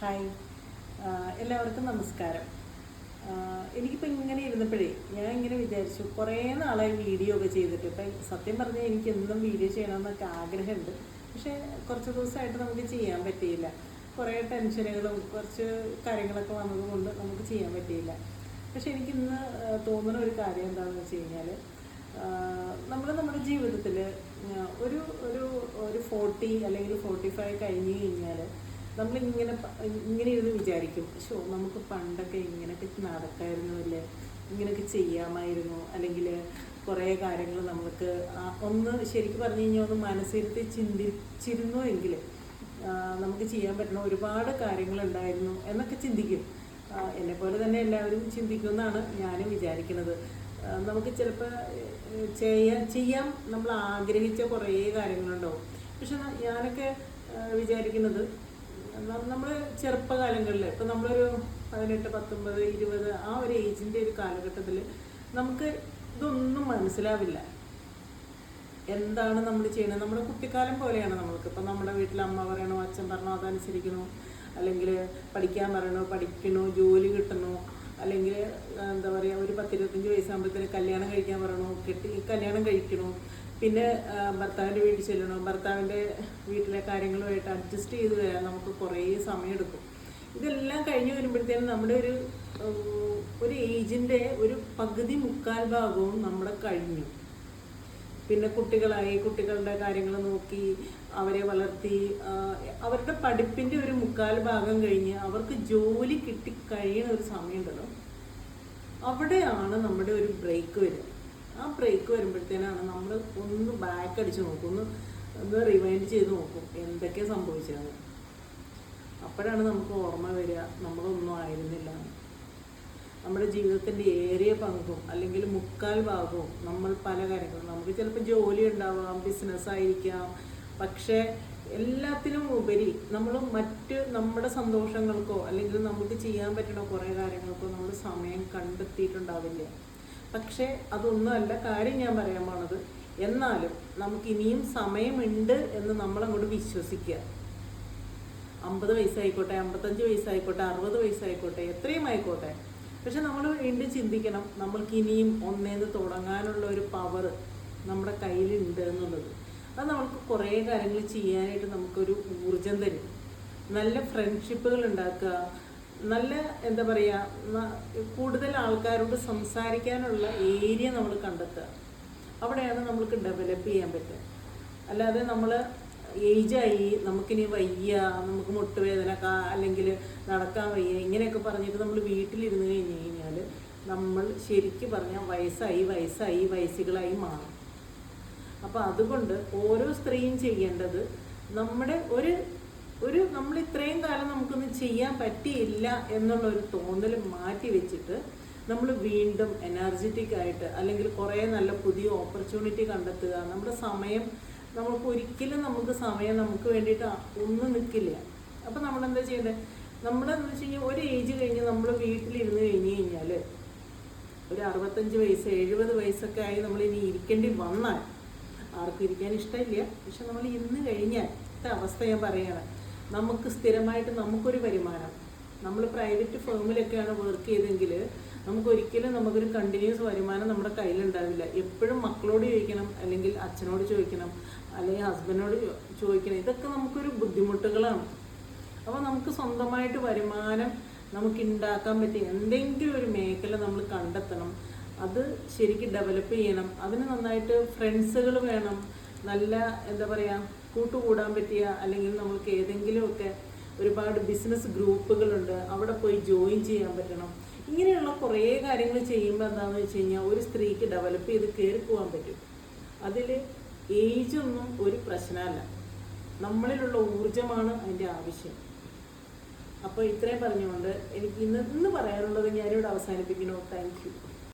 Hi. എല്ലാവർക്കും നമസ്കാരം. എനിക്കിപ്പോൾ ഇങ്ങനെ ഇരുന്നപ്പോഴേ ഞാൻ ഇങ്ങനെ വിചാരിച്ചു കുറേ നാളായി വീഡിയോ ഒക്കെ ചെയ്തിട്ട്. ഇപ്പം സത്യം പറഞ്ഞാൽ എനിക്ക് എന്നും വീഡിയോ ചെയ്യണമെന്നൊക്കെ ആഗ്രഹമുണ്ട്. പക്ഷേ കുറച്ച് ദിവസമായിട്ട് നമുക്ക് ചെയ്യാൻ പറ്റിയില്ല. കുറേ ടെൻഷനുകളും കുറച്ച് കാര്യങ്ങളൊക്കെ വന്നതുകൊണ്ട് നമുക്ക് ചെയ്യാൻ പറ്റിയില്ല. പക്ഷേ എനിക്കിന്ന് തോന്നുന്ന ഒരു കാര്യം എന്താണെന്ന് വെച്ച് കഴിഞ്ഞാൽ നമ്മൾ നമ്മുടെ ജീവിതത്തിൽ ഒരു ഒരു ഒരു ഫോർട്ടി അല്ലെങ്കിൽ ഫോർട്ടി ഫൈവ് കഴിഞ്ഞ് കഴിഞ്ഞാൽ നമ്മളിങ്ങനെ ഇങ്ങനെ ഇരുന്ന് വിചാരിക്കും ഷോ നമുക്ക് പണ്ടൊക്കെ ഇങ്ങനെയൊക്കെ നടക്കായിരുന്നു അല്ലേ? ഇങ്ങനെയൊക്കെ ചെയ്യാമായിരുന്നു. അല്ലെങ്കിൽ കുറേ കാര്യങ്ങൾ നമുക്ക് ഒന്ന് ശരിക്കും പറഞ്ഞു കഴിഞ്ഞാൽ ഒന്ന് മനസ്സിരുത്തി ചിന്തിച്ചിരുന്നു എങ്കിൽ നമുക്ക് ചെയ്യാൻ പറ്റുന്ന ഒരുപാട് കാര്യങ്ങളുണ്ടായിരുന്നു എന്നൊക്കെ ചിന്തിക്കും. എന്നെ പോലെ തന്നെ എല്ലാവരും ചിന്തിക്കുമെന്നാണ് ഞാനും വിചാരിക്കുന്നത്. നമുക്ക് ചിലപ്പോൾ ചെയ്യാൻ ചെയ്യാൻ നമ്മൾ ആഗ്രഹിച്ച കുറേ കാര്യങ്ങളുണ്ടാവും. പക്ഷെ ഞാനൊക്കെ വിചാരിക്കുന്നത് നമ്മൾ ചെറുപ്പകാലങ്ങളിൽ ഇപ്പം നമ്മളൊരു പതിനെട്ട് പത്തൊമ്പത് ഇരുപത് ആ ഒരു ഏജിന്റെ ഒരു കാലഘട്ടത്തിൽ നമുക്ക് ഇതൊന്നും മനസ്സിലാവില്ല. എന്താണ് നമ്മൾ ചെയ്യുന്നത് നമ്മുടെ കുട്ടിക്കാലം പോലെയാണ് നമ്മൾക്ക്. ഇപ്പം നമ്മുടെ വീട്ടിൽ അമ്മ പറയണോ അച്ഛൻ പറഞ്ഞോ അതനുസരിക്കണോ അല്ലെങ്കിൽ പഠിക്കാൻ പറയണോ പഠിക്കണോ ജോലി കിട്ടണോ അല്ലെങ്കിൽ എന്താ പറയുക ഒരു പത്തിരുപത്തഞ്ച് വയസ്സാകുമ്പോഴത്തേന് കല്യാണം കഴിക്കാൻ പറയണോ കെട്ടി കല്യാണം കഴിക്കണോ പിന്നെ ഭർത്താവിന്റെ വീട്ടിൽ ചെല്ലണം? ഭർത്താവിന്റെ വീട്ടിലെ കാര്യങ്ങളുമായിട്ട് അഡ്ജസ്റ്റ് ചെയ്ത് വരാൻ നമുക്ക് കുറേ സമയമെടുക്കും. ഇതെല്ലാം കഴിഞ്ഞ് വരുമ്പോഴത്തേനും നമ്മുടെ ഒരു ഒരു ഏജിന്റെ ഒരു പകുതി മുക്കാൽ ഭാഗവും നമ്മുടെ കഴിഞ്ഞു. പിന്നെ കുട്ടികളായി കുട്ടികളുടെ കാര്യങ്ങൾ നോക്കി അവരെ വളർത്തി അവരുടെ പഠിപ്പിന്റെ ഒരു മുക്കാൽ ഭാഗം കഴിഞ്ഞ് അവർക്ക് ജോലി കിട്ടി കഴിയുന്ന ഒരു സമയമുണ്ടല്ലോ അവിടെയാണ് നമ്മുടെ ഒരു ബ്രേക്ക് വരിക. ആ ബ്രേക്ക് വരുമ്പോഴത്തേനാണ് നമ്മൾ ഒന്ന് ബാക്ക് അടിച്ച് നോക്കും. ഒന്ന് ഒന്ന് റിവൈൻഡ് ചെയ്ത് നോക്കും എന്തൊക്കെ സംഭവിച്ചതെന്ന്. അപ്പോഴാണ് നമുക്ക് ഓർമ്മ വരിക നമ്മളൊന്നും ആയിരുന്നില്ല. നമ്മുടെ ജീവിതത്തിന്റെ ഏറിയ പങ്കും അല്ലെങ്കിൽ മുക്കാൽ ഭാഗവും നമ്മൾ പല കാര്യങ്ങളും. നമുക്ക് ചിലപ്പോൾ ജോലി ഉണ്ടാവാം ബിസിനസ് ആയിരിക്കാം. പക്ഷേ എല്ലാത്തിനും ഉപരി നമ്മൾ മറ്റ് നമ്മുടെ സന്തോഷങ്ങൾക്കോ അല്ലെങ്കിൽ നമുക്ക് ചെയ്യാൻ പറ്റുന്ന കുറേ കാര്യങ്ങൾക്കോ നമ്മൾ സമയം കണ്ടെത്തിയിട്ടുണ്ടാവില്ല. പക്ഷേ അതൊന്നുമല്ല കാര്യം ഞാൻ പറയാൻ പോണത് എന്നാലും നമുക്ക് ഇനിയും സമയമുണ്ട് എന്ന് നമ്മളങ്ങോട്ട് വിശ്വസിക്കുക അമ്പത് വയസ്സായിക്കോട്ടെ അമ്പത്തഞ്ച് വയസ്സായിക്കോട്ടെ അറുപത് വയസ്സായിക്കോട്ടെ എത്രയും ആയിക്കോട്ടെ. പക്ഷെ നമ്മൾ വീണ്ടും ചിന്തിക്കണം നമ്മൾക്ക് ഇനിയും ഒന്നേന്ന് തുടങ്ങാനുള്ള ഒരു പവർ നമ്മുടെ കയ്യിലുണ്ട് എന്നുള്ളത്. അത് നമുക്ക് കുറേ കാര്യങ്ങൾ ചെയ്യാനായിട്ട് നമുക്കൊരു ഊർജം തരും. നല്ല ഫ്രണ്ട്ഷിപ്പുകൾ ഉണ്ടാക്കുക നല്ല എന്താ പറയുക കൂടുതൽ ആൾക്കാരോട് സംസാരിക്കാനുള്ള ഏരിയ നമ്മൾ കണ്ടെത്തുക. അവിടെയാണ് നമുക്ക് ഡെവലപ്പ് ചെയ്യാൻ പറ്റുക. അല്ലാതെ നമ്മൾ ഏജായി നമുക്കിനി വയ്യ നമുക്ക് മുട്ടുവേദന അല്ലെങ്കിൽ നടക്കാൻ വയ്യ ഇങ്ങനെയൊക്കെ പറഞ്ഞിട്ട് നമ്മൾ വീട്ടിലിരുന്ന് കഴിഞ്ഞ് കഴിഞ്ഞാൽ നമ്മൾ ശരിക്കും പറഞ്ഞാൽ വയസ്സായി വയസ്സായി വയസ്സുകളായി മാറും. അപ്പോൾ അതുകൊണ്ട് ഓരോ സ്ത്രീയും ചെയ്യേണ്ടത് നമ്മുടെ ഒരു ഒരു നമ്മൾ ഇത്രയും കാലം നമുക്കൊന്നും ചെയ്യാൻ പറ്റിയില്ല എന്നുള്ള ഒരു തോന്നൽ മാറ്റി വെച്ചിട്ട് നമ്മൾ വീണ്ടും എനർജറ്റിക് ആയിട്ട് അല്ലെങ്കിൽ കുറേ നല്ല പുതിയ ഓപ്പർച്യൂണിറ്റി കണ്ടെത്തുക നമ്മുടെ സമയം നമുക്ക് ഒരിക്കലും നമുക്ക് സമയം നമുക്ക് വേണ്ടിയിട്ട് ഒന്നും നിൽക്കില്ല. അപ്പം നമ്മൾ എന്താ ചെയ്യേണ്ടത് നമ്മളെന്ന് വെച്ച് കഴിഞ്ഞാൽ ഒരു ഏജ് കഴിഞ്ഞ് നമ്മൾ വീട്ടിലിരുന്ന് കഴിഞ്ഞ് കഴിഞ്ഞാൽ ഒരു അറുപത്തഞ്ച് വയസ്സ് എഴുപത് വയസ്സൊക്കെ ആയി നമ്മൾ ഇനി ഇരിക്കേണ്ടി വന്നാൽ ആർക്കും ഇരിക്കാൻ ഇഷ്ടമില്ല. പക്ഷെ നമ്മൾ ഇന്ന് കഴിഞ്ഞാൽ അവസ്ഥ ഞാൻ പറയുകയാണ് നമുക്ക് സ്ഥിരമായിട്ട് നമുക്കൊരു വരുമാനം. നമ്മൾ പ്രൈവറ്റ് ഫേമിലൊക്കെയാണ് വർക്ക് ചെയ്തെങ്കിൽ നമുക്ക് ഒരിക്കലും നമുക്കൊരു കണ്ടിന്യൂസ് വരുമാനം നമ്മുടെ കയ്യിലുണ്ടാവില്ല. എപ്പോഴും മക്കളോട് ചോദിക്കണം അല്ലെങ്കിൽ അച്ഛനോട് ചോദിക്കണം അല്ലെങ്കിൽ ഹസ്ബൻഡിനോട് ചോദിക്കണം. ഇതൊക്കെ നമുക്കൊരു ബുദ്ധിമുട്ടുകളാണ്. അപ്പോൾ നമുക്ക് സ്വന്തമായിട്ട് വരുമാനം നമുക്ക് ഉണ്ടാക്കാൻ പറ്റിയ എന്തെങ്കിലും ഒരു മേഖല നമ്മൾ കണ്ടെത്തണം. അത് ശരിക്കും ഡെവലപ്പ് ചെയ്യണം. അതിന് നന്നായിട്ട് ഫ്രണ്ട്സുകൾ വേണം. നല്ല എന്താ പറയുക കൂട്ടുകൂടാൻ പറ്റിയ അല്ലെങ്കിൽ നമുക്ക് ഏതെങ്കിലുമൊക്കെ ഒരുപാട് ബിസിനസ് ഗ്രൂപ്പുകളുണ്ട് അവിടെ പോയി ജോയിൻ ചെയ്യാൻ പറ്റണം. ഇങ്ങനെയുള്ള കുറേ കാര്യങ്ങൾ ചെയ്യുമ്പോൾ എന്താണെന്ന് വെച്ച് കഴിഞ്ഞാൽ ഒരു സ്ത്രീക്ക് ഡെവലപ്പ് ചെയ്ത് കയറി പോകാൻ പറ്റും. അതിൽ ഏജൊന്നും ഒരു പ്രശ്നമല്ല. നമ്മളിലുള്ള ഊർജമാണ് അതിന്റെ ആവശ്യം. അപ്പോൾ ഇത്രയും പറഞ്ഞുകൊണ്ട് എനിക്ക് ഇന്ന് ഇന്ന് പറയാനുള്ളത് ഞാനിവിടെ അവസാനിപ്പിക്കണോ താങ്ക് യു